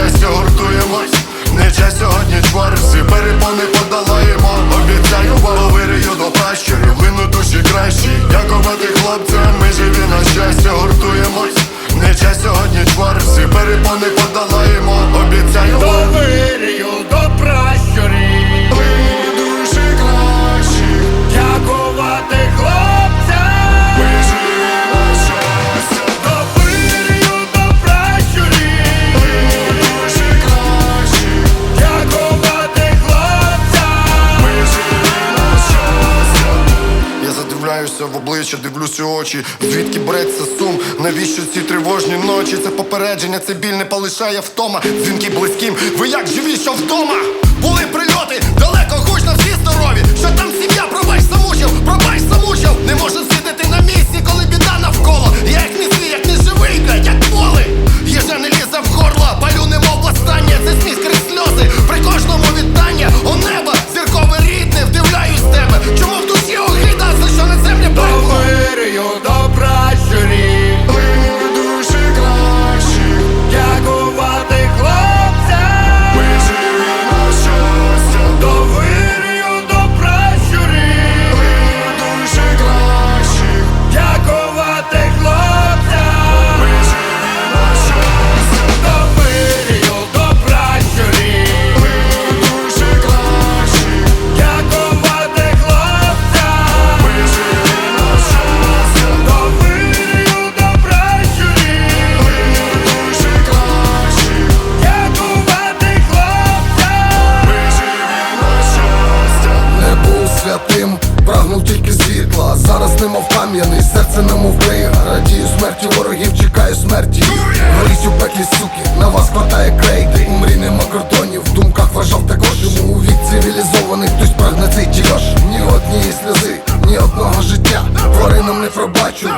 щастя, гуртуємось, Нече сьогодні чвари, всі перепони подолаємо. Обіцяю, бо вирію до пащерів, глину душі кращі. Дякувати хлопцям, ми живі на щастя, гуртуємось, Нече сьогодні чвари, всі перепони подолаємо. Задивляюся в обличчя, дивлюся очі. Звідки береться сум? Навіщо ці тривожні ночі? Це попередження, це біль не полишає втома. Дзвінки близьким. Ви як живі, що вдома? Були прильоти, прагнув тільки світла. Зараз немов кам'яний, серце немов крига. Радію смерті ворогів, чекаю смерті. Горіть у пеклі, суки, на вас хватає крейди. У мрій нема кордонів, в думках вважав також. Йому у вік цивілізований хтось прагне цей тільош. Ні однієї сльози, ні одного життя. Воринам не пробачу.